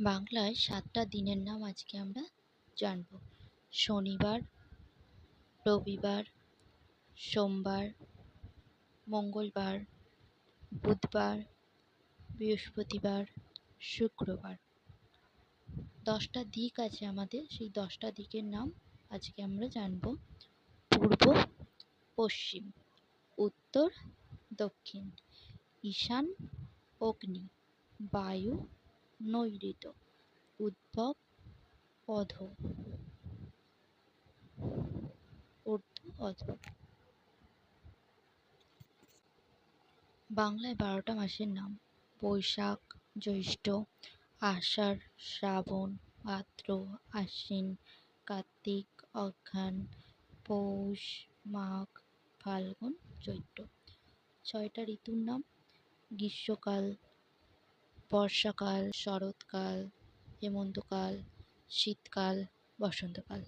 বাংলায় সাতটা দিনের নাম আজকে আমরা জানব। শনিবার, রবিবার, সোমবার, মঙ্গলবার, বুধবার, বৃহস্পতিবার, শুক্রবার। দশটা দিক আছে আমাদের, সেই দশটা দিকের নাম আজকে আমরা জানব। পূর্ব, পশ্চিম, উত্তর, দক্ষিণ। ঈশান, অগ্নি, বায়ু নৈঋত্য উদ্ভব অধ অধ বাংলায় বারোটা মাসের নাম। বৈশাখ, জ্যৈষ্ঠ, আষাঢ়, শ্রাবণ, ভাদ্র, আশ্বিন, কার্তিক অঘ্রান পৌষ, মাঘ, ফাল্গুন, চৈত্র। ছয়টা ঋতুর নাম। গ্রীষ্মকাল বর্ষাকাল শরৎকাল হেমন্তকাল শীতকাল বসন্তকাল।